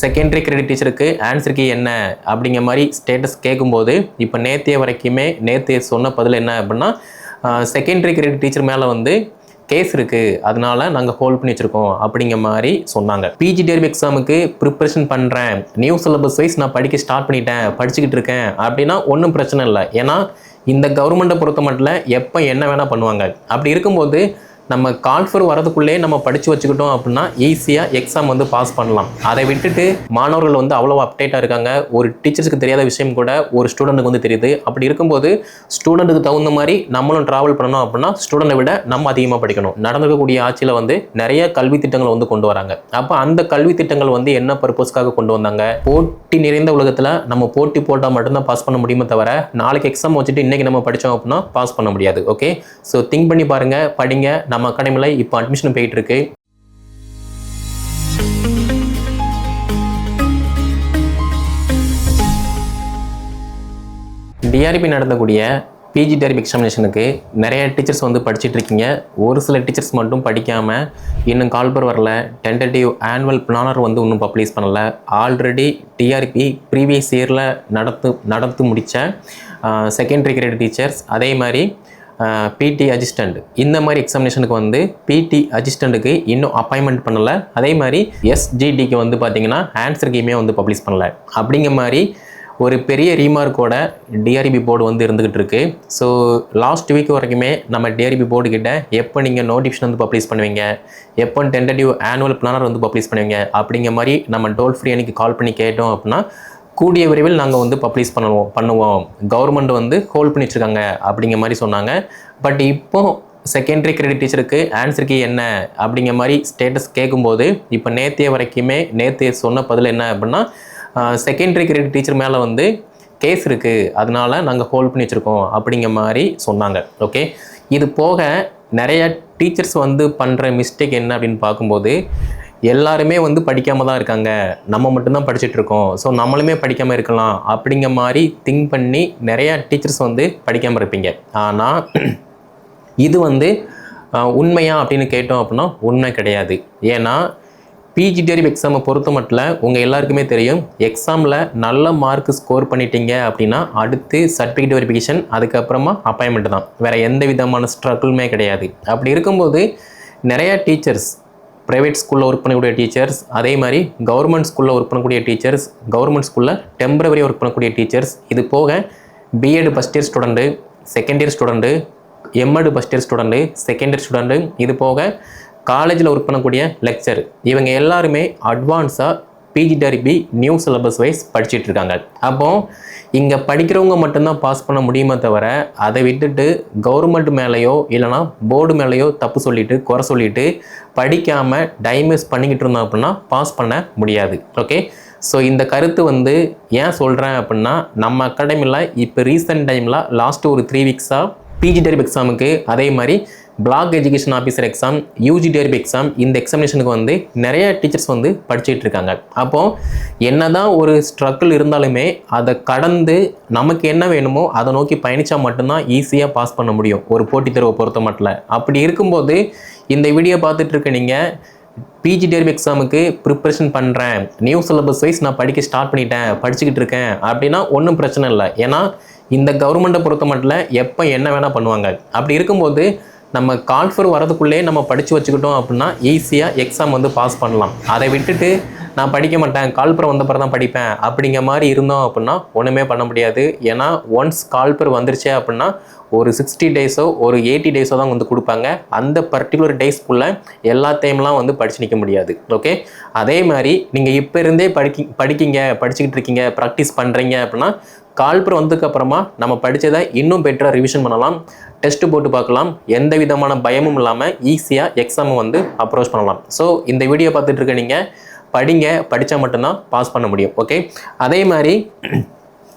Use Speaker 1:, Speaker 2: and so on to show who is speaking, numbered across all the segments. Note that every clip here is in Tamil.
Speaker 1: செகண்டரி கிரெடிட் டீச்சருக்கு ஆன்சருக்கு என்ன அப்படிங்கிற மாதிரி ஸ்டேட்டஸ் கேட்கும்போது இப்போ நேத்திய வரைக்குமே நேற்று சொன்ன பதில் என்ன அப்படின்னா செகண்டரி கிரெடிட் டீச்சர் மேலே வந்து கேஸ் இருக்குது அதனால நாங்கள் ஹோல்ட் பண்ணி வச்சுருக்கோம் அப்படிங்கிற மாதிரி சொன்னாங்க. பிஜி டெர்பி எக்ஸாமுக்கு ப்ரிப்பரேஷன் பண்ணுறேன் நியூ சிலபஸ் வைஸ் நான் படிக்க ஸ்டார்ட் பண்ணிட்டேன். படிச்சுக்கிட்டு இருக்கேன். அப்படின்னா ஒன்றும் பிரச்சனை இல்லை. ஏன்னா இந்த கவர்மெண்ட்டை பொறுத்த மட்டும் எப்போ என்ன வேணால் பண்ணுவாங்க. அப்படி இருக்கும்போது நம்ம கால்ஃபர் வரதுக்குள்ளே நம்ம படித்து வச்சுக்கிட்டோம் அப்படின்னா ஈஸியாக எக்ஸாம் வந்து பாஸ் பண்ணலாம். அதை விட்டுட்டு மாணவர்கள் வந்து அவ்வளோ அப்டேட்டாக இருக்காங்க. ஒரு டீச்சர்ஸுக்கு தெரியாத விஷயம் கூட ஒரு ஸ்டூடெண்ட்டுக்கு வந்து தெரியுது. அப்படி இருக்கும்போது ஸ்டூடெண்ட்டுக்கு தகுந்த மாதிரி நம்மளும் ட்ராவல் பண்ணணும் அப்படின்னா ஸ்டூடெண்ட்டை விட நம்ம அதிகமாக படிக்கணும். நடந்திருக்கக்கூடிய ஆட்சியில் வந்து நிறைய கல்வி திட்டங்களை வந்து கொண்டு வராங்க. அப்போ அந்த கல்வி திட்டங்கள் வந்து என்ன பர்பஸ்க்காக கொண்டு வந்தாங்க? போட்டி நிறைந்த உலகத்தில் நம்ம போட்டி போட்டால் மட்டும்தான் பாஸ் பண்ண முடியுமே தவிர நாளைக்கு எக்ஸாம் வச்சுட்டு இன்றைக்கி நம்ம படித்தோம் அப்படின்னா பாஸ் பண்ண முடியாது. ஓகே ஸோ திங்க் பண்ணி பாருங்கள் படிங்க நம்ம அகாடமியில் இப்போ அட்மிஷன் போயிட்டு இருக்கு டிஆர்பி நடத்தக்கூடிய பிஜி டிஆர்பி எக்ஸாமினேஷனுக்கு நிறைய டீச்சர்ஸ் வந்து படிச்சுட்டு இருக்கீங்க ஒரு சில டீச்சர்ஸ் மட்டும் படிக்காமல் இன்னும் கால்பர் வரல. டென்டேட்டிவ் ஆனுவல் பிளானர் வந்து இன்னும் பப்ளிஷ் பண்ணல. ஆல்ரெடி டிஆர்பி ப்ரீவியஸ் இயரில் நடத்து நடத்து முடித்த செகண்டரி கிரேட் டீச்சர்ஸ் அதே மாதிரி பிடி அசிஸ்டண்ட் இந்த மாதிரி எக்ஸாமினேஷனுக்கு வந்து பிடி அசிஸ்டண்ட்டுக்கு இன்னும் அப்பாயின்மெண்ட் பண்ணலை. அதே மாதிரி எஸ்ஜிடிக்கு வந்து பார்த்தீங்கன்னா ஆன்சர் கீமே வந்து பப்ளிஷ் பண்ணல. அப்படிங்கிற மாதிரி ஒரு பெரிய ரீமார்க்கோட டிஆர்பி போர்டு வந்து இருந்துகிட்டு இருக்கு. ஸோ லாஸ்ட் வீக் வரைக்குமே நம்ம டிஆர்பி போர்டு கிட்ட எப்போ நீங்கள் நோட்டிஃபிகேஷன் வந்து பப்ளிஷ் பண்ணுவீங்க? எப்போ டென்டேட்டிவ் ஆனுவல் பிளானர் வந்து பப்ளிஷ் பண்ணுவீங்க? அப்படிங்கிற மாதிரி நம்ம டோல் ஃப்ரீ அன்னைக்கு கால் பண்ணி கேட்டோம் அப்படின்னா கூடிய விரைவில் நாங்கள் வந்து பப்ளிஷ் பண்ணுவோம் பண்ணுவோம். கவர்மெண்ட் வந்து ஹோல்ட் பண்ணி வச்சுருக்காங்க அப்படிங்கிற மாதிரி சொன்னாங்க. பட் இப்போ செகண்டரி கிரெடிட் டீச்சருக்கு ஆன்சருக்கு என்ன அப்படிங்கிற மாதிரி ஸ்டேட்டஸ் கேட்கும்போது இப்போ நேத்திய வரைக்குமே நேற்று சொன்ன பதில் என்ன அப்படின்னா செகண்டரி கிரெடிட் டீச்சர் மேலே வந்து கேஸ் இருக்குது அதனால நாங்கள் ஹோல்ட் பண்ணி வச்சுருக்கோம் அப்படிங்கிற மாதிரி சொன்னாங்க. ஓகே இது போக நிறைய டீச்சர்ஸ் வந்து பண்ணுற மிஸ்டேக் என்ன அப்படின்னு பார்க்கும்போது எல்லாருமே வந்து படிக்காமல் தான் இருக்காங்க. நம்ம மட்டும்தான் படிச்சுட்டு இருக்கோம். ஸோ நம்மளுமே படிக்காமல் இருக்கலாம். அப்படிங்கிற மாதிரி திங்க் பண்ணி நிறையா டீச்சர்ஸ் வந்து படிக்காமல் இருப்பீங்க. ஆனால் இது வந்து உண்மையா அப்படின்னு கேட்டோம் அப்படின்னா உண்மை கிடையாது. ஏன்னா பிஜி டெரிவ் எக்ஸாமை பொறுத்த மட்டும் உங்கள் எல்லாருக்குமே தெரியும். எக்ஸாமில் நல்ல மார்க் ஸ்கோர் பண்ணிட்டீங்க அப்படின்னா அடுத்து சர்டிஃபிகேட் வெரிஃபிகேஷன் அதுக்கப்புறமா அப்பாயின்மெண்ட் தான். வேறு எந்த விதமான ஸ்ட்ரகிளுமே கிடையாது. அப்படி இருக்கும்போது நிறையா டீச்சர்ஸ் ப்ரைவேட் ஸ்கூலில் ஒர்க் பண்ணக்கூடிய டீச்சர்ஸ் அதே மாதிரி கவர்மெண்ட் ஸ்கூலில் ஒர்க் பண்ணக்கூடிய டீச்சர்ஸ் கவர்மெண்ட் ஸ்கூலில் டெம்பரவரி ஒர்க் பண்ணக்கூடிய டீச்சர்ஸ் இது போக BEd first year student second year student MEd first year student second year student இது போக காலேஜில் ஒர்க் பண்ணக்கூடிய லெக்சர் இவங்க எல்லாருமே அட்வான்ஸாக PG TRB new syllabus wise படிச்சுட்டு இருக்காங்க அப்போது இங்கே படிக்கிறவங்க மட்டும்தான் பாஸ் பண்ண முடியுமே தவிர அதை விட்டுட்டு கவர்மெண்ட் மேலேயோ இல்லைனா போர்டு மேலேயோ தப்பு சொல்லிட்டு குறை சொல்லிட்டு படிக்காமல் டைம் வேஸ்ட் பண்ணிக்கிட்டு இருந்தோம் அப்படின்னா பாஸ் பண்ண முடியாது. ஓகே ஸோ இந்த கருத்து வந்து ஏன் சொல்கிறேன் அப்படின்னா நம்ம அகாடமியில் இப்போ ரீசெண்ட் டைமில் லாஸ்ட்டு ஒரு த்ரீ வீக்ஸாக பிஜி டெரிப் எக்ஸாமுக்கு அதே மாதிரி block education officer exam UG TRB exam இந்த எக்ஸாமினேஷனுக்கு வந்து நிறைய டீச்சர்ஸ் வந்து படிச்சுட்டு இருக்காங்க. அப்போது என்ன தான் ஒரு ஸ்ட்ரகிள் இருந்தாலுமே அதை கடந்து நமக்கு என்ன வேணுமோ அதை நோக்கி பயணித்தா மட்டும்தான் ஈஸியாக பாஸ் பண்ண முடியும். ஒரு போட்டித் தேர்வை பொறுத்த மட்டும் அப்படி இருக்கும்போது இந்த வீடியோ பார்த்துட்ருக்க நீங்கள் பிஜி டெர்ம் எக்ஸாமுக்கு ப்ரிப்பரேஷன் பண்ணுறேன் நியூ சிலபஸ் வைஸ் நான் படிக்க ஸ்டார்ட் பண்ணிட்டேன் படிச்சுக்கிட்டு இருக்கேன். அப்படின்னா ஒன்றும் பிரச்சனை இல்லை. ஏன்னா இந்த கவர்மெண்ட்டை பொறுத்த மட்டும் எப்போ என்ன வேணால் பண்ணுவாங்க. அப்படி இருக்கும்போது நம்ம கால்ஃபர் வரதுக்குள்ளேயே நம்ம படித்து வச்சுக்கிட்டோம் அப்படின்னா ஈஸியாக எக்ஸாம் வந்து பாஸ் பண்ணலாம். அதை விட்டுட்டு நான் படிக்க மாட்டேன் கால்பர் வந்தப்பறம் தான் படிப்பேன் அப்படிங்கிற மாதிரி இருந்தோம் அப்படின்னா ஒன்றுமே பண்ண முடியாது. ஏன்னா ஒன்ஸ் கால்பர் வந்துருச்சு அப்படின்னா ஒரு சிக்ஸ்டி டேஸோ ஒரு எயிட்டி டேஸோ தான் வந்து கொடுப்பாங்க. அந்த பர்டிகுலர் டேஸ்க்குள்ளே எல்லா டைம்லாம் வந்து படிச்சு நிற்க முடியாது. ஓகே அதே மாதிரி நீங்கள் இப்போ இருந்தே படிக்க படிக்கிங்க படிச்சுக்கிட்டு இருக்கீங்க ப்ராக்டிஸ் பண்ணுறீங்க அப்படின்னா கால்பர் வந்ததுக்கப்புறமா நம்ம படித்ததை இன்னும் பெட்டராக ரிவிஷன் பண்ணலாம் டெஸ்ட் போட்டு பார்க்கலாம் எந்த விதமான பயமும் இல்லாமல் ஈஸியாக எக்ஸாமை வந்து அப்ரோச் பண்ணலாம். ஸோ இந்த வீடியோ பார்த்துட்டு இருக்க நீங்கள் படிங்க படித்தா மட்டும்தான் பாஸ் பண்ண முடியும் ஓகே அதே மாதிரி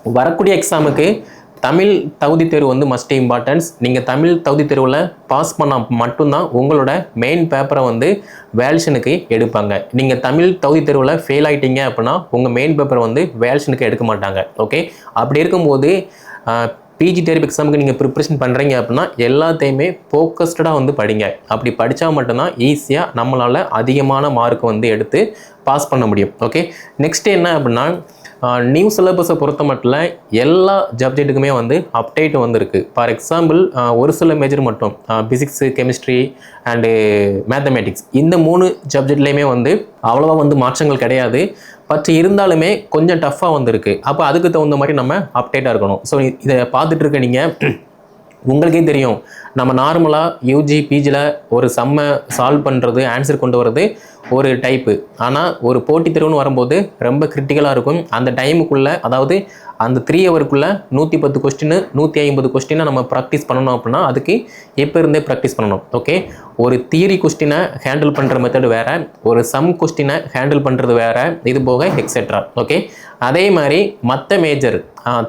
Speaker 1: வரக்கூடிய எக்ஸாமுக்கு தமிழ் தகுதி தேர்வு வந்து மஸ்ட் இம்பார்ட்டன்ஸ் நீங்கள் தமிழ் தகுதி தேர்வில் பாஸ் பண்ணால் மட்டும்தான் உங்களோட மெயின் பேப்பரை வந்து வேல்ஷனுக்கு எடுப்பாங்க. நீங்கள் தமிழ் தகுதி தேர்வில் ஃபெயில் ஆகிட்டீங்க அப்படின்னா உங்கள் மெயின் பேப்பரை வந்து வேல்ஷனுக்கு எடுக்க மாட்டாங்க ஓகே அப்படி இருக்கும்போது பிஜி டெரிப் எக்ஸாமுக்கு நீங்கள் ப்ரிப்ரேஷன் பண்ணுறீங்க அப்படின்னா எல்லாத்தையுமே ஃபோக்கஸ்டாக வந்து படிங்க. அப்படி படித்தா மட்டும்தான் ஈஸியாக நம்மளால் அதிகமான மார்க் வந்து எடுத்து பாஸ் பண்ண முடியும். ஓகே நெக்ஸ்ட் என்ன அப்படின்னா நியூ சிலபஸை பொறுத்த மட்டும் எல்லா சப்ஜெக்ட்டுக்குமே வந்து அப்டேட் வந்துருக்கு. ஃபார் எக்ஸாம்பிள் ஒரு சில மேஜர் மட்டும் ஃபிசிக்ஸு கெமிஸ்ட்ரி அண்டு மேத்தமேட்டிக்ஸ் இந்த மூணு சப்ஜெக்ட்லேயுமே வந்து அவ்வளோவா வந்து மாற்றங்கள் கிடையாது. பட் இருந்தாலுமே கொஞ்சம் டஃப்பாக வந்திருக்கு. அப்போ அதுக்கு தகுந்த மாதிரி நம்ம அப்டேட்டாக இருக்கணும். ஸோ இதை பார்த்துட்டு இருக்க நீங்கள் உங்களுக்கே தெரியும். நம்ம நார்மலாக யூஜி பிஜியில் ஒரு செம்ம சால்வ் பண்ணுறது ஆன்சர் கொண்டு வர்றது ஒரு டைப்பு ஆனால் ஒரு போட்டித் தேர்வுன்னு வரும்போது ரொம்ப கிரிட்டிக்கலாக இருக்கும். அந்த டைமுக்குள்ளே அதாவது அந்த த்ரீ ஹவருக்குள்ளே நூற்றி பத்து கொஸ்டின் நூற்றி ஐம்பது கொஸ்டினை நம்ம ப்ராக்டிஸ் பண்ணணும் அப்படின்னா அதுக்கு எப்போ இருந்தே ப்ராக்டிஸ் பண்ணணும். ஓகே ஒரு தியரி கொஸ்டினை ஹேண்டில் பண்ணுற மெத்தடு வேறு ஒரு சம் கொஸ்டினை ஹேண்டில் பண்ணுறது வேறு இது போக எக்ஸெட்ரா ஓகே அதே மாதிரி மற்ற major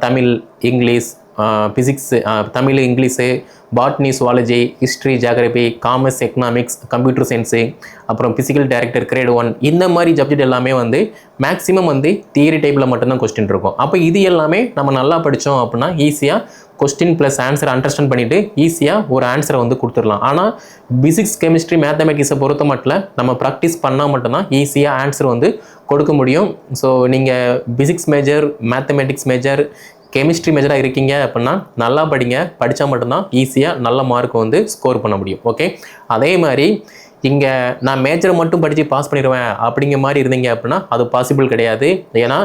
Speaker 1: Tamil English physics Tamil English botany zoology history geography commerce economics computer science அப்புறம் ஃபிசிக்கல் டைரக்டர் கிரேட் ஒன் இந்த மாதிரி சப்ஜெக்ட் எல்லாமே வந்து மேக்ஸிமம் வந்து தியரி டைப்பில் மட்டும்தான் கொஸ்டின் இருக்கும். அப்போ இது எல்லாமே நம்ம நல்லா படித்தோம் அப்படின்னா ஈஸியாக கொஸ்டின் ப்ளஸ் ஆன்சர் அண்டர்ஸ்டாண்ட் பண்ணிவிட்டு ஈஸியாக ஒரு ஆன்சரை வந்து கொடுத்துடலாம். ஆனால் பிசிக்ஸ் கெமிஸ்ட்ரி மேத்தமெட்டிக்ஸை பொறுத்த மட்டும் நம்ம ப்ராக்டிஸ் பண்ணால் மட்டும்தான் ஈஸியாக ஆன்சர் வந்து கொடுக்க முடியும். ஸோ நீங்கள் physics major mathematics major chemistry மேஜராக இருக்கீங்க அப்படின்னா நல்லா படிங்க. படித்தா மட்டும்தான் ஈஸியாக நல்ல மார்க் வந்து ஸ்கோர் பண்ண முடியும். ஓகே அதே மாதிரி இங்கே நான் மேஜரை மட்டும் படித்து பாஸ் பண்ணிடுவேன் அப்படிங்கிற மாதிரி இருந்தீங்க அப்படின்னா அது பாசிபிள் கிடையாது. ஏன்னா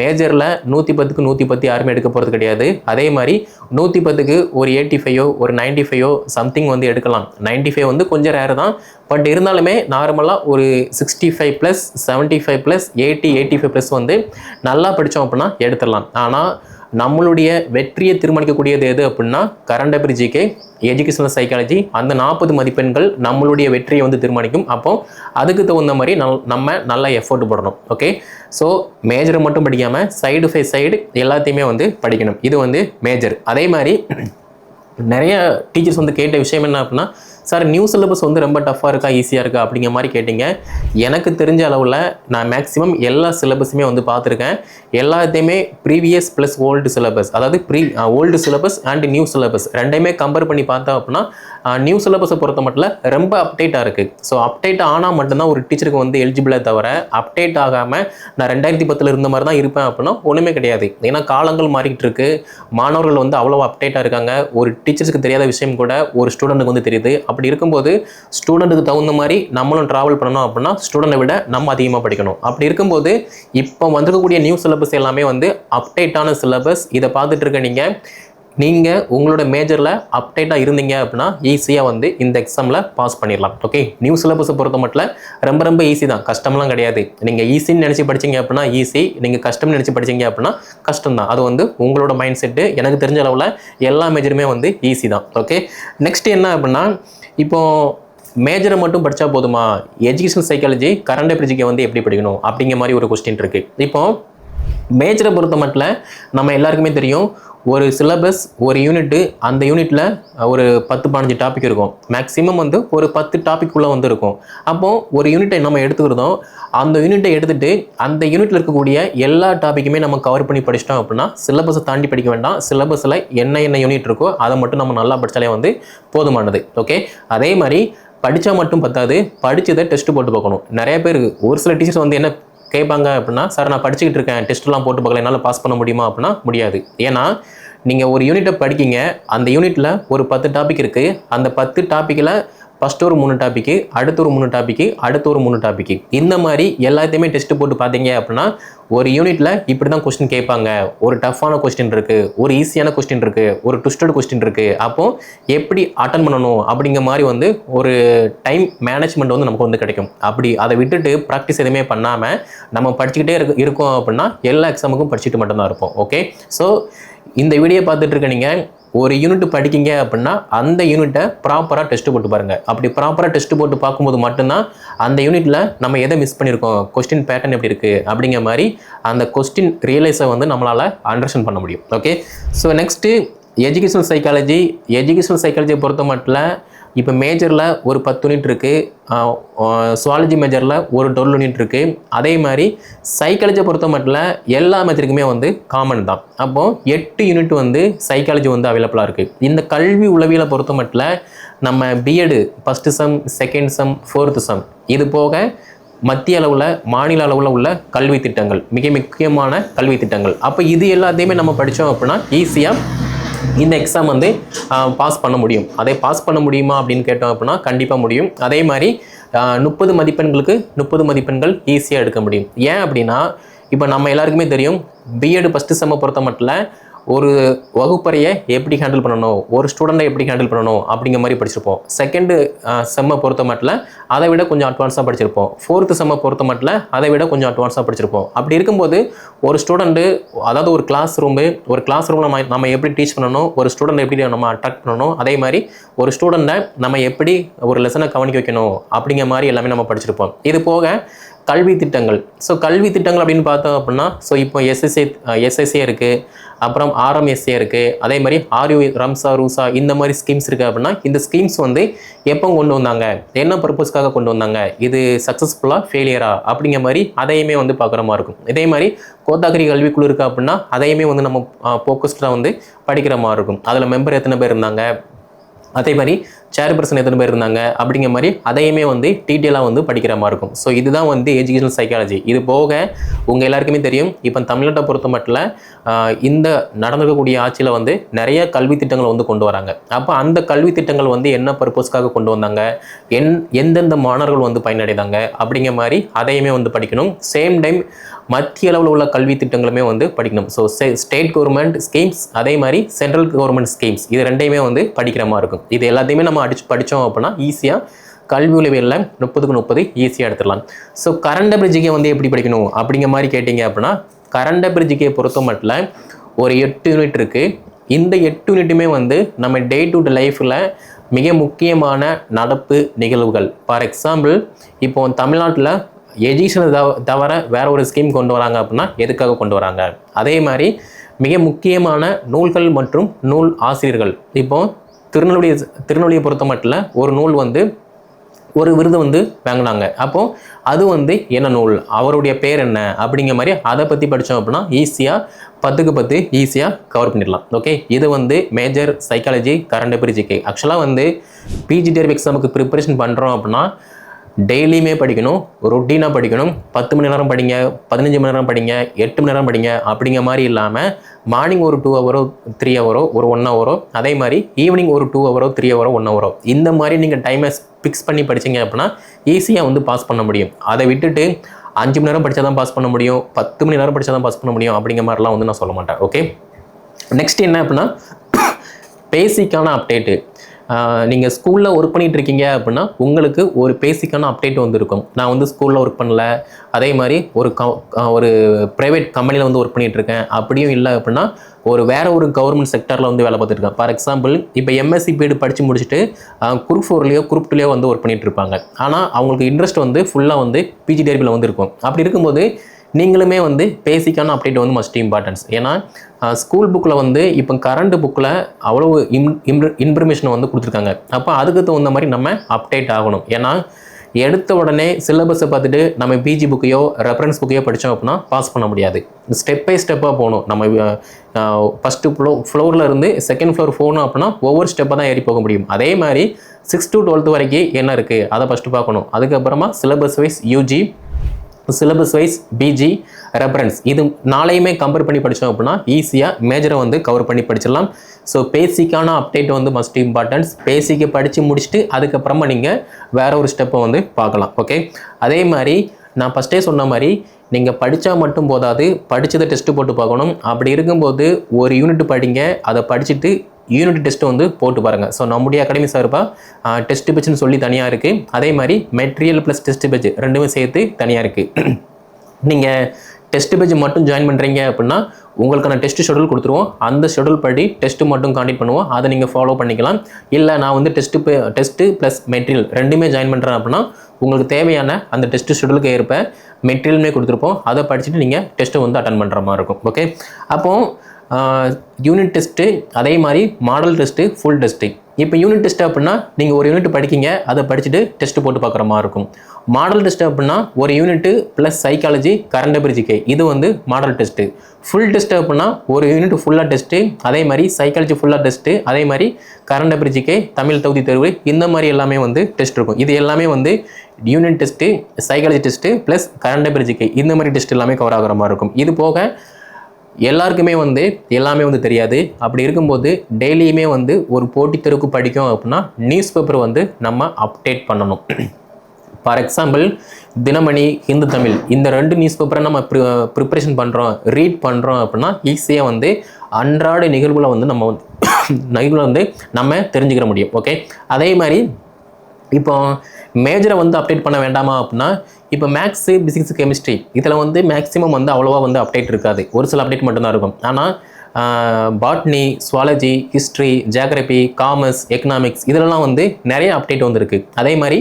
Speaker 1: மேஜரில் நூற்றி பத்துக்கு நூற்றி பத்து யாருமே எடுக்க போகிறது கிடையாது. அதே மாதிரி நூற்றி பத்துக்கு ஒரு எயிட்டி ஃபைவோ ஒரு நைன்ட்டி ஃபைவோ சம்திங் வந்து எடுக்கலாம். நைன்ட்டி ஃபைவ் வந்து கொஞ்சம் ரேர் தான். பட் இருந்தாலுமே நார்மலாக ஒரு sixty five plus seventy five plus eighty eighty five plus வந்து நல்லா படித்தோம் அப்படின்னா எடுத்துடலாம். ஆனால் நம்மளுடைய வெற்றியை தீர்மானிக்கக்கூடியது எது அப்படின்னா current affair GK educational psychology அந்த நாற்பது மதிப்பெண்கள் நம்மளுடைய வெற்றியை வந்து தீர்மானிக்கும். அப்போ அதுக்கு தகுந்த மாதிரி நல் நம்ம நல்லா எஃபோர்ட் போடணும். ஓகே ஸோ மேஜரை மட்டும் படிக்காமல் சைடு பை சைடு எல்லாத்தையுமே வந்து படிக்கணும். இது வந்து மேஜர் அதே மாதிரி நிறைய டீச்சர்ஸ் வந்து கேட்ட விஷயம் என்ன அப்படின்னா சார் நியூ சிலபஸ் வந்து ரொம்ப டஃப்பாக இருக்கா ஈஸியாக இருக்கா அப்படிங்கிற மாதிரி கேட்டிங்க. எனக்கு தெரிஞ்ச அளவில் நான் மேக்ஸிமம் எல்லா சிலபஸுமே வந்து பார்த்துருக்கேன். எல்லாத்தையுமே ப்ரீவியஸ் ப்ளஸ் ஓல்டு சிலபஸ் அதாவது pre old syllabus and new syllabus ரெண்டையுமே கம்பேர் பண்ணி பார்த்தோம் அப்படின்னா நியூ சிலபஸை பொறுத்த மட்டும் ரொம்ப அப்டேட்டாக இருக்குது ஸோ அப்டேட் ஆனால் மட்டும்தான் ஒரு டீச்சருக்கு வந்து எலிஜிபிளே தவிர அப்டேட் ஆகாமல் நான் ரெண்டாயிரத்தி பத்தில் இருந்த மாதிரி தான் இருப்பேன் அப்படின்னா ஒன்றுமே கிடையாது. ஏன்னா காலங்கள் மாறிக்கிட்டு இருக்கு. மாணவர்கள் வந்து அவ்வளோ அப்டேட்டாக இருக்காங்க. ஒரு டீச்சர்ஸ்க்கு தெரியாத விஷயம் கூட ஒரு ஸ்டூடெண்ட்டுக்கு வந்து தெரியுது. அப்படி இருக்கும்போது ஸ்டூடெண்ட்டுக்கு தகுந்த மாதிரி நம்மளும் ட்ராவல் பண்ணணும் அப்படின்னா ஸ்டூடெண்ட்டை விட நம்ம அதிகமாக படிக்கணும். அப்படி இருக்கும்போது இப்போ வந்திருக்கக்கூடிய நியூ சிலபஸ் எல்லாமே வந்து அப்டேட்டான சிலபஸ் இதை பார்த்துட்டு இருக்க நீங்கள் நீங்கள் உங்களோட மேஜரில் அப்டேட்டாக இருந்தீங்க அப்படின்னா ஈஸியாக வந்து இந்த எக்ஸாமில் பாஸ் பண்ணிடலாம். ஓகே நியூ சிலபஸை பொறுத்த மட்டும் ரொம்ப ரொம்ப ஈஸி தான். கஷ்டம்லாம் கிடையாது. நீங்கள் ஈஸின்னு நினச்சி படிச்சீங்க அப்படின்னா ஈஸி நீங்கள் கஷ்டம்னு நினச்சி படிச்சீங்க அப்படின்னா கஷ்டம் தான். அது வந்து உங்களோட மைண்ட் செட்டு எனக்கு தெரிஞ்ச அளவில் எல்லா மேஜருமே வந்து ஈஸி தான். ஓகே நெக்ஸ்ட் என்ன அப்படின்னா இப்போது மேஜரை மட்டும் படித்தா போதுமா? எஜுகேஷன் சைக்காலஜி கரண்ட் அஃபேர்ஜிக்கு வந்து எப்படி படிக்கணும்? அப்படிங்கிற மாதிரி ஒரு கொஸ்டின் இருக்குது இப்போது மேஜரை பொறுத்த மட்டும் நம்ம எல்லாருக்குமே தெரியும் ஒரு சிலபஸ் ஒரு யூனிட்டு அந்த யூனிட்டில் ஒரு பத்து பதினஞ்சு டாபிக் இருக்கும். மேக்ஸிமம் வந்து ஒரு பத்து டாபிக் உள்ளே வந்து இருக்கும் அப்போது ஒரு யூனிட்டை நம்ம எடுத்துக்கிறதோ அந்த யூனிட்டை எடுத்துகிட்டு அந்த யூனிட்டில் இருக்கக்கூடிய எல்லா டாப்பிக்குமே நம்ம கவர் பண்ணி படிச்சிட்டோம் அப்படின்னா சிலபஸை தாண்டி படிக்க வேண்டாம். சிலபஸில் என்ன என்ன யூனிட் இருக்கோ அதை மட்டும் நம்ம நல்லா படித்தாலே வந்து போதுமானது. ஓகே அதே மாதிரி படித்தா மட்டும் பத்தாது படித்ததை டெஸ்ட்டு போட்டு பார்க்கணும். நிறைய பேர் ஒரு சில டீச்சர்ஸ் வந்து என்ன கேட்பாங்க அப்படின்னா சார் நான் படிச்சுக்கிட்டு இருக்கேன். டெஸ்ட்லாம் போட்டு பார்க்கல. என்னால் பாஸ் பண்ண முடியுமா? அப்படின்னா முடியாது. ஏன்னா நீங்கள் ஒரு யூனிட்டை படிக்கீங்க. அந்த யூனிட்டில் ஒரு பத்து டாபிக் இருக்குது அந்த பத்து டாப்பிக்கில் ஃபஸ்ட்டு ஒரு மூணு டாப்பிக்கு அடுத்து ஒரு மூணு டாப்பிக்கு அடுத்து ஒரு மூணு டாப்பிக்கு இந்த மாதிரி எல்லாத்தையுமே டெஸ்ட் போட்டு பார்த்தீங்க அப்படின்னா ஒரு யூனிட்டில் இப்படி தான் கொஸ்டின் கேட்பாங்க. ஒரு டஃப்பான கொஸ்டின் இருக்குது ஒரு ஈஸியான கொஸ்டின் இருக்குது ஒரு ட்விஸ்டட் கொஸ்டின் இருக்குது அப்போது எப்படி அட்டன் பண்ணணும் அப்படிங்கிற மாதிரி வந்து ஒரு டைம் மேனேஜ்மெண்ட் வந்து நமக்கு வந்து கிடைக்கும். அப்படி அதை விட்டுட்டு ப்ராக்டிஸ் எதுவுமே பண்ணாமல் நம்ம படிச்சுக்கிட்டே இருக்கு இருக்கோம் அப்படின்னா எல்லா எக்ஸாமுக்கும் படிச்சுட்டு மட்டும்தான் இருப்போம். ஓகே ஸோ இந்த வீடியோ பார்த்துட்டு இருக்க நீங்கள் ஒரு யூனிட் படிக்கீங்க அப்படின்னா அந்த யூனிட்டை ப்ராப்பராக டெஸ்ட் போட்டு பாருங்கள் அப்படி ப்ராப்பராக டெஸ்ட் போட்டு பார்க்கும்போது மட்டும்தான் அந்த யூனிட்டில் நம்ம எதை மிஸ் பண்ணியிருக்கோம் கொஸ்டின் பேட்டர்ன் எப்படி இருக்குது அப்படிங்கிற மாதிரி அந்த கொஸ்டின் ரியலைஸை வந்து நம்மளால் அண்டர்ஸ்டாண்ட் பண்ண முடியும். Okay so next educational psychology educational சைக்காலஜியை பொறுத்த மட்டும் இப்போ மேஜரில் ஒரு பத்து யூனிட் இருக்குது சுவாலஜி மேஜரில் ஒரு டுவெல் யூனிட் இருக்குது அதே மாதிரி சைக்காலஜியை பொறுத்த மட்டும் எல்லா மேஜருக்குமே வந்து காமன் தான். அப்போது எட்டு யூனிட் வந்து சைக்காலஜி வந்து அவைலபிளாக இருக்குது இந்த கல்வி உளவியலை பொறுத்த மட்டும் நம்ம BEd first sem second sem fourth sem இது போக மத்திய அளவில் மாநில அளவில் உள்ள கல்வி திட்டங்கள் மிக முக்கியமான கல்வி திட்டங்கள். அப்போ இது எல்லாத்தையுமே நம்ம படித்தோம் அப்படின்னா ஈஸியாக இந்த எக்ஸாம் வந்து பாஸ் பண்ண முடியும். அதை பாஸ் பண்ண முடியுமா அப்படின்னு கேட்டோம் அப்படின்னா கண்டிப்பாக முடியும். அதே மாதிரி முப்பது மதிப்பெண்களுக்கு முப்பது மதிப்பெண்கள் ஈஸியாக எடுக்க முடியும். ஏன் அப்படின்னா இப்போ நம்ம எல்லாருக்குமே தெரியும் பிஎட் ஃபஸ்ட்டு செம்மை பொறுத்த மட்டும் ஒரு வகுப்பறையை எப்படி ஹேண்டில் பண்ணணும்? ஒரு ஸ்டூடெண்ட்டை எப்படி ஹேண்டில் பண்ணணும்? அப்படிங்கிற மாதிரி படிச்சிருப்போம். செகண்டு செம்மை பொறுத்த மட்டும் அதை விட கொஞ்சம் அட்வான்ஸாக படிச்சிருப்போம். ஃபோர்த்து செம்மை பொறுத்த மட்டும் அதை விட கொஞ்சம் அட்வான்ஸாக படிச்சிருப்போம். அப்படி இருக்கும்போது ஒரு ஸ்டூடெண்ட்டு அதாவது ஒரு கிளாஸ் ரூமு ஒரு கிளாஸ் ரூமில் நம்ம நம்ம எப்படி டீச் பண்ணணும்? ஒரு ஸ்டூடெண்ட் எப்படி நம்ம அட்ராக்ட் பண்ணணும்? அதே மாதிரி ஒரு ஸ்டூடெண்ட்டை நம்ம எப்படி ஒரு லெசனை கவனிக்க வைக்கணும்? அப்படிங்கிற மாதிரி எல்லாமே நம்ம படிச்சிருப்போம். இது போக கல்வி திட்டங்கள். ஸோ கல்வி திட்டங்கள் அப்படின்னு பார்த்தோம் அப்படின்னா ஸோ இப்போ எஸ்எஸ்ஏ எஸ்எஸ்ஏ இருக்குது அப்புறம் ஆர்எம்எஸ்ஏ இருக்குது அதே மாதிரி ஆர்யூ ரம்சா ரூசா இந்த மாதிரி ஸ்கீம்ஸ் இருக்குது அப்படின்னா இந்த ஸ்கீம்ஸ் வந்து எப்போ கொண்டு வந்தாங்க? என்ன பர்பஸ்க்காக கொண்டு வந்தாங்க? இது சக்ஸஸ்ஃபுல்லாக ஃபெயிலியரா அப்படிங்கிற மாதிரி அதையுமே வந்து பார்க்குற மாதிரி இருக்கும். இதே மாதிரி கோத்தாகிரி கல்விக்குழு இருக்குது அப்படின்னா அதையுமே வந்து நம்ம ஃபோக்கஸ்டாக வந்து படிக்கிற மாதிரி இருக்கும். அதில் மெம்பர் எத்தனை பேர் இருந்தாங்க? அதே மாதிரி சேர்பர்சன் எத்தனை பேர் இருந்தாங்க அப்படிங்கிற மாதிரி அதையுமே வந்து டீட்டெயிலாக வந்து படிக்கிற மாதிரி இருக்கும். ஸோ இதுதான் வந்து எஜுகேஷனல் சைக்காலஜி இது போக உங்கள் எல்லாருக்குமே தெரியும் இப்போ தமிழ்நாட்டை பொறுத்த மட்டும் இந்த நடந்திருக்கக்கூடிய ஆட்சியில் வந்து நிறைய கல்வி திட்டங்களை வந்து கொண்டு வராங்க. அப்போ அந்த கல்வி திட்டங்கள் வந்து என்ன பர்பஸ்க்காக கொண்டு வந்தாங்க? என் எந்தெந்த மாணவர்கள் வந்து பயனடைந்தாங்க? அப்படிங்கிற மாதிரி அதையுமே வந்து படிக்கணும். சேம் டைம் மத்திய அளவில் உள்ள கல்வி திட்டங்களுமே வந்து படிக்கணும். ஸோ ஸ்டேட் கவர்மெண்ட் ஸ்கீம்ஸ் அதே மாதிரி சென்ட்ரல் கவர்மெண்ட் ஸ்கீம்ஸ் இது ரெண்டையுமே வந்து படிக்கிற மாதிரி இருக்கும். இது எல்லாத்தையுமே நம்ம அடிச்சு படித்தோம் அப்படின்னா ஈஸியாக கல்வி உளவியலில் முப்பதுக்கு முப்பது ஈஸியாக எடுத்துடலாம். ஸோ கரண்ட் பிரிட்ஜுக்கு வந்து எப்படி படிக்கணும் அப்படிங்கிற மாதிரி கேட்டிங்க அப்படின்னா கரண்ட் பிரிட்ஜுக்கே பொறுத்த மட்டும் ஒரு எட்டு யூனிட் இருக்குது இந்த எட்டு யூனிட்டுமே வந்து நம்ம டே டு டே லைஃப்பில் மிக முக்கியமான நடப்பு நிகழ்வுகள். ஃபார் எக்ஸாம்பிள் இப்போ தமிழ்நாட்டில் எஜுகேஷனை தவ தவிர வேற ஒரு ஸ்கீம் கொண்டு வராங்க அப்படின்னா எதுக்காக கொண்டு வராங்க? அதே மாதிரி மிக முக்கியமான நூல்கள் மற்றும் நூல் ஆசிரியர்கள். இப்போ திருநெல்வேலியை திருநெல்வேலியை பொறுத்த மட்டும் ஒரு நூல் வந்து ஒரு விருது வந்து வாங்கினாங்க. அப்போது அது வந்து என்ன நூல்? அவருடைய பேர் என்ன? அப்படிங்கிற மாதிரி அதை பற்றி படித்தோம் அப்படின்னா ஈஸியாக பத்துக்கு பத்து ஈஸியாக கவர் பண்ணிடலாம். ஓகே இது வந்து major psychology current affair GK ஆக்சுவலாக வந்து பிஜிடிஆர் எக்ஸாமுக்கு ப்ரிப்பரேஷன் பண்ணுறோம் அப்படின்னா டெய்லியுமே படிக்கணும் ரொட்டீனாக படிக்கணும். பத்து மணி நேரம் படிங்க பதினஞ்சு மணி நேரம் படிங்க எட்டு மணி நேரம் படிங்க அப்படிங்கிற மாதிரி இல்லாமல் மார்னிங் ஒரு டூ ஹவரோ த்ரீ ஹவரோ ஒரு ஒன் ஹவரோ அதே மாதிரி ஈவினிங் ஒரு டூ ஹவரோ த்ரீ ஹவரோ ஒன் ஹவரோ இந்த மாதிரி நீங்கள் டைமை ஃபிக்ஸ் பண்ணி படிச்சீங்க அப்படின்னா ஈஸியாக வந்து பாஸ் பண்ண முடியும். அதை விட்டுட்டு அஞ்சு மணி நேரம் படித்தா தான் பாஸ் பண்ண முடியும் பத்து மணி நேரம் படித்தா தான் பாஸ் பண்ண முடியும் அப்படிங்கிற மாதிரிலாம் வந்து நான் சொல்ல மாட்டேன். ஓகே நெக்ஸ்ட் என்ன அப்படின்னா பேசிக்கான அப்டேட்டு நீங்கள் ஸ்கூலில் ஒர்க் பண்ணிகிட்டு இருக்கீங்க அப்படின்னா உங்களுக்கு ஒரு பேசிக்கான அப்டேட் வந்துருக்கும். நான் வந்து ஸ்கூலில் ஒர்க் பண்ணல. அதே மாதிரி ஒரு க ஒரு ப்ரைவேட் கம்பெனியில் வந்து ஒர்க் பண்ணிகிட்ருக்கேன் இருக்கேன். அப்படியும் இல்லை அப்படின்னா ஒரு வேறு ஒரு கவர்மெண்ட் செக்டரில் வந்து வேலை பார்த்துருக்கேன் ஃபார் எக்ஸாம்பிள் இப்போ எம்எஸ்சி பிஎட் படித்து முடிச்சுட்டு குரூப் ஃபோர்லேயோ குரூப் டூலேயோ வந்து ஒர்க் பண்ணிகிட்டு இருப்பாங்க. ஆனால் அவங்களுக்கு இன்ட்ரெஸ்ட் வந்து ஃபுல்லாக வந்து பிஜிடிஆர்பியில் வந்து இருக்கும் அப்படி இருக்கும்போது நீங்களுமே வந்து பேசிக்கான அப்டேட் வந்து மஸ்ட் இம்பார்ட்டன்ஸ் ஏன்னா ஸ்கூல் புக்கில் வந்து இப்போ கரண்ட் புக்கில் அவ்வளோ இம் இன்ஃபர்மேஷனை வந்து கொடுத்துருக்காங்க. அப்போ அதுக்கு தகுந்த மாதிரி நம்ம அப்டேட் ஆகணும். ஏன்னா எடுத்த உடனே சிலபஸை பார்த்துட்டு நம்ம பிஜி புக்கையோ ரெஃபரன்ஸ் புக்கையோ படித்தோம் அப்படின்னா பாஸ் பண்ண முடியாது. ஸ்டெப் பை ஸ்டெப்பாக போகணும். நம்ம ஃபஸ்ட்டு ஃப்ளோ ஃப்ளோரில் இருந்து செகண்ட் ஃப்ளோர் போகணும் அப்படின்னா ஒவ்வொரு ஸ்டெப்பாக தான் ஏறி போக முடியும். அதே மாதிரி சிக்ஸ் டு டுவெல்த் வரைக்கும் என்ன இருக்குது அதை ஃபஸ்ட்டு பார்க்கணும். அதுக்கப்புறமா syllabus wise UG syllabus wise PG reference இது நாளையுமே கம்பேர் பண்ணி படித்தோம் அப்படின்னா ஈஸியாக மேஜரை வந்து கவர் பண்ணி படிச்சிடலாம். ஸோ பேசிக்கான அப்டேட் வந்து மஸ்ட் இம்பார்ட்டன்ஸ் பேசிக்கை படித்து முடிச்சுட்டு அதுக்கப்புறமா நீங்கள் வேற ஒரு ஸ்டெப்பை வந்து பார்க்கலாம் ஓகே அதே மாதிரி நான் ஃபஸ்ட்டே சொன்ன மாதிரி நீங்கள் படித்தா மட்டும் போதாது படித்ததை டெஸ்ட்டு போட்டு பார்க்கணும். அப்படி இருக்கும்போது ஒரு யூனிட் படிங்க அதை படிச்சுட்டு யூனிட் டெஸ்ட்டு வந்து போட்டு பாருங்கள் ஸோ நம்முடைய அகாடமி சார்பாக டெஸ்ட் பேட்ச்னு சொல்லி தனியாக இருக்குது அதே மாதிரி மெட்டீரியல் ப்ளஸ் டெஸ்ட் பேட்ச் ரெண்டுமே சேர்த்து தனியாக இருக்குது நீங்கள் டெஸ்ட் பேஜ் மட்டும் ஜாயின் பண்ணுறீங்க அப்படின்னா உங்களுக்கான டெஸ்ட் ஷெடியூல் கொடுத்துருவோம். அந்த ஷெடியூல் படி டெஸ்ட்டு மட்டும் காண்டக்ட் பண்ணுவோம். அதை நீங்கள் ஃபாலோ பண்ணிக்கலாம். இல்லை நான் வந்து டெஸ்ட்டு டெஸ்ட்டு ப்ளஸ் மெட்டீரியல் ரெண்டுமே ஜாயின் பண்ணுறேன் அப்படின்னா உங்களுக்கு தேவையான அந்த டெஸ்ட் ஷெடியூலுக்கு ஏற்ப மெட்டீரியலுமே கொடுத்துருப்போம். அதை படிச்சுட்டு நீங்கள் டெஸ்ட்டை வந்து அட்டன் பண்ணுற மாதிரி இருக்கும். ஓகே அப்போது யூனிட் டெஸ்ட்டு அதே மாதிரி மாடல் டெஸ்ட்டு ஃபுல் டெஸ்ட்டு இப்போ யூனிட் டெஸ்ட் அப்படின்னா நீங்கள் ஒரு யூனிட் படிக்கீங்க அதை படிச்சுட்டு டெஸ்ட் போட்டு பார்க்குற மாதிரி இருக்கும். மாடல் டெஸ்ட் அப்படின்னா ஒரு unit plus psychology current affair GK இது வந்து மாடல் டெஸ்ட்டு ஃபுல் டெஸ்ட் அப்படின்னா ஒரு யூனிட் ஃபுல்லாக டெஸ்ட்டு அதே மாதிரி சைக்காலஜி ஃபுல்லாக டெஸ்ட்டு அதே மாதிரி கரண்ட் அபிரிஜிகே தமிழ் தகுதி தேர்வு இந்த மாதிரி எல்லாமே வந்து டெஸ்ட் இருக்கும். இது எல்லாமே வந்து unit test psychology test plus current affair GK இந்த மாதிரி டெஸ்ட் எல்லாமே கவர் ஆகிற மாதிரி இருக்கும். இது போக எல்லாருக்குமே வந்து எல்லாமே வந்து தெரியாது. அப்படி இருக்கும்போது டெய்லியுமே வந்து ஒரு போட்டித் தெருக்கு படிக்கும் அப்படின்னா நியூஸ் பேப்பர் வந்து நம்ம அப்டேட் பண்ணணும். ஃபார் எக்ஸாம்பிள் தினமணி ஹிந்து தமிழ் இந்த ரெண்டு நியூஸ் பேப்பரை நம்ம ப்ரிப்பரேஷன் பண்ணுறோம் ரீட் பண்ணுறோம் அப்படின்னா ஈஸியாக வந்து அன்றாட நிகழ்வுகளை வந்து நம்ம வந்து நிகழ்வுகளை வந்து நம்ம தெரிஞ்சுக்கிற முடியும். ஓகே அதே மாதிரி இப்போ மேஜரை வந்து அப்டேட் பண்ண வேண்டாமா அப்படின்னா இப்போ மேக்ஸு பிசிக்ஸ் கெமிஸ்ட்ரி இதில் வந்து மேக்ஸிமம் வந்து அவ்வளோவா வந்து அப்டேட் இருக்காது. ஒரு சில அப்டேட் மட்டும்தான் இருக்கும். ஆனால் botany zoology history geography commerce economics இதிலலாம் வந்து நிறைய அப்டேட் வந்திருக்கு. அதே மாதிரி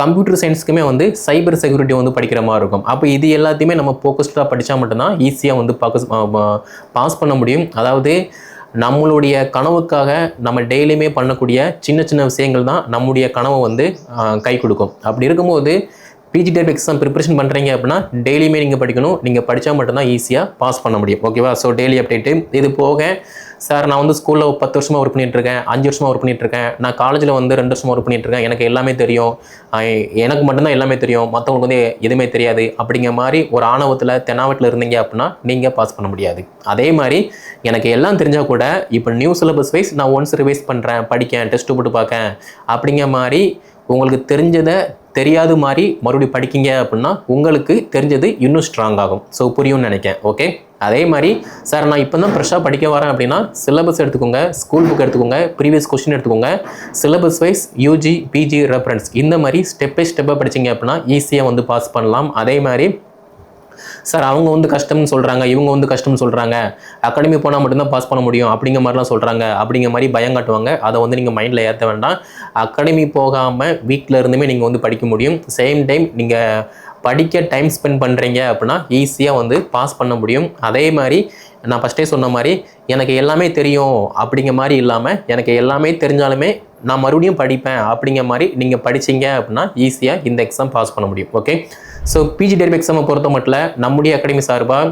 Speaker 1: கம்ப்யூட்டர் சயின்ஸுக்குமே வந்து சைபர் செக்யூரிட்டி வந்து படிக்கிற மாதிரி இருக்கும். அப்போ இது எல்லாத்தையுமே நம்ம ஃபோக்கஸ்டாக படித்தா மட்டும்தான் ஈஸியாக வந்து பாக்கஸ் பாஸ் பண்ண முடியும். அதாவது நம்மளுடைய கனவுக்காக நம்ம டெய்லியுமே பண்ணக்கூடிய சின்ன சின்ன விஷயங்கள் தான் நம்முடைய கனவை வந்து கை கொடுக்கும். அப்படி இருக்கும்போது பிஜிடெட் எக்ஸாம் ப்ரிப்பரேஷன் பண்ணுறீங்க அப்படின்னா டெய்லியுமே நீங்கள் படிக்கணும். நீங்கள் படித்தா மட்டும்தான் ஈஸியாக பாஸ் பண்ண முடியும். ஓகேவா ஸோ டெய்லி அப்டேட்டு இது போக சார் நான் வந்து ஸ்கூலில் பத்து வருஷமாக ஒர்க் பண்ணிகிட்ருக்கேன் அஞ்சு வருஷமாக ஒர்க் பண்ணிகிட்ருக்கேன் நான் காலேஜில் வந்து ரெண்டு வருஷமாக ஒர்க் பண்ணிட்டு இருக்கேன். எனக்கு எல்லாமே தெரியும். எனக்கு மட்டும்தான் எல்லாமே தெரியும். மற்றவங்களுக்கு வந்து எதுவுமே தெரியாது. அப்படிங்கிற மாதிரி ஒரு ஆணவத்தில் தென்னாவட்டில் இருந்தீங்க அப்படின்னா நீங்கள் பாஸ் பண்ண முடியாது. அதே மாதிரி எனக்கு எல்லாம் தெரிஞ்சால் கூட இப்போ நியூ சிலபஸ் வைஸ் நான் ஒன்ஸ் ரிவைஸ் பண்ணுறேன் படிக்கேன் டெஸ்ட்டு போட்டு பார்க்கேன். அப்படிங்கிற மாதிரி உங்களுக்கு தெரிஞ்சதை தெரியாத மாதிரி மறுபடியும் படிக்கீங்க அப்படின்னா உங்களுக்கு தெரிஞ்சது இன்னும் ஸ்ட்ராங் ஆகும். ஸோ புரியும்னு நினைக்கேன் ஓகே அதே மாதிரி சார் நான் இப்போ தான் ஃப்ரெஷ்ஷாக படிக்க வரேன் அப்படின்னா சிலபஸ் எடுத்துக்கோங்க ஸ்கூல் புக் எடுத்துக்கோங்க ப்ரீவியஸ் கொஸ்டின் எடுத்துக்கோங்க. Syllabus wise UG PG reference இந்த மாதிரி ஸ்டெப் பை ஸ்டெப்பாக படிச்சீங்க அப்படின்னா ஈஸியாக வந்து பாஸ் பண்ணலாம். அதே மாதிரி சார் அவங்க வந்து கஷ்டம்னு சொல்கிறாங்க இவங்க வந்து கஷ்டம்னு சொல்கிறாங்க அகாடமி போனால் மட்டும்தான் பாஸ் பண்ண முடியும் அப்படிங்கிற மாதிரிலாம் சொல்கிறாங்க அப்படிங்கிற மாதிரி பயம் காட்டுவாங்க. அதை வந்து நீங்கள் மைண்டில் ஏற்ற வேண்டாம். அகாடமி போகாமல் வீட்டில் இருந்துமே நீங்கள் வந்து படிக்க முடியும். சேம் டைம் நீங்கள் படிக்க டைம் ஸ்பெண்ட் பண்ணுறீங்க அப்படின்னா ஈஸியாக வந்து பாஸ் பண்ண முடியும். அதே மாதிரி நான் ஃபஸ்ட்டே சொன்ன மாதிரி எனக்கு எல்லாமே தெரியும் அப்படிங்கிற மாதிரி இல்லாமல் எனக்கு எல்லாமே தெரிஞ்சாலுமே நான் மறுபடியும் படிப்பேன் அப்படிங்கிற மாதிரி நீங்கள் படிச்சீங்க அப்படின்னா ஈஸியாக இந்த எக்ஸாம் பாஸ் பண்ண முடியும். ஓகே ஸோ பிஜி டெரிப் எக்ஸாமை பொறுத்த மட்டும் நம்முடைய அகாடமி சார்பாக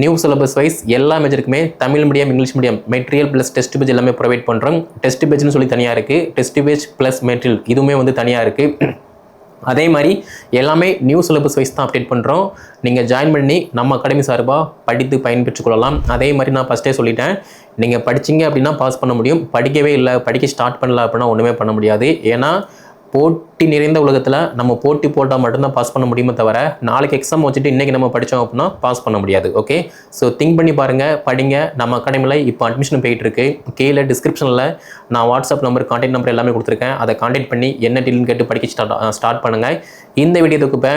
Speaker 1: நியூ சிலபஸ் வைஸ் எல்லா மேஜருக்குமே Tamil medium English medium material plus test page எல்லாமே ப்ரொவைட் பண்ணுறோம் டெஸ்ட் பேஜ்னு சொல்லி தனியாக இருக்குது டெஸ்ட் பேஜ் ப்ளஸ் மெட்டீரியல் இதுவுமே வந்து தனியாக இருக்குது அதே மாதிரி எல்லாமே நியூ சிலபஸ் வைஸ் தான் அப்டேட் பண்ணுறோம் நீங்கள் ஜாயின் பண்ணி நம்ம அகாடமி சார்பாக படித்து பயன்பெற்றுக் கொள்ளலாம். அதே மாதிரி நான் ஃபஸ்ட்டே சொல்லிட்டேன். நீங்கள் படிச்சீங்க அப்படின்னா பாஸ் பண்ண முடியும். படிக்கவே இல்லை படிக்க ஸ்டார்ட் பண்ணல அப்படின்னா ஒன்றுமே பண்ண முடியாது. ஏன்னா போட்டி நிறைந்த உலகத்தில் நம்ம போட்டி போட்டால் மட்டும்தான் பாஸ் பண்ண முடியுமே தவிர நாளைக்கு எக்ஸாம் வச்சுட்டு இன்றைக்கி நம்ம படித்தோம் அப்படின்னா பாஸ் பண்ண முடியாது ஓகே ஸோ திங்க் பண்ணி பாருங்கள் படிங்க. நம்ம அகாடமியில் இப்போ அட்மிஷன் போயிட்டு இருக்கு. கீழே டிஸ்கிரிப்ஷனில் நான் வாட்ஸ்அப் நம்பர் கான்டாக்ட் நம்பர் எல்லாமே கொடுத்துருக்கேன். அதை கான்டாக்ட் பண்ணி என்ன டீல்னு கேட்டு படிக்க ஸ்டார்ட் ஸ்டார்ட் பண்ணுங்கள் இந்த வீடியோ தொகுப்பை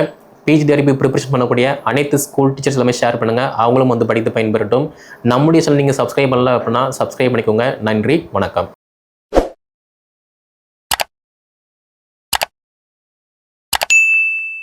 Speaker 1: பிஜி தெரப்பி ப்ரிப்பரேஷன் பண்ணக்கூடிய அனைத்து ஸ்கூல் டீச்சர்ஸ் எல்லாமே ஷேர் பண்ணுங்கள் அவங்களும் வந்து படித்து பயன்பெறட்டும். நம்முடைய சேனல் நீங்கள் சப்ஸ்கிரைப் பண்ணல அப்படின்னா சப்ஸ்கிரைப் பண்ணிக்கோங்க. நன்றி வணக்கம்.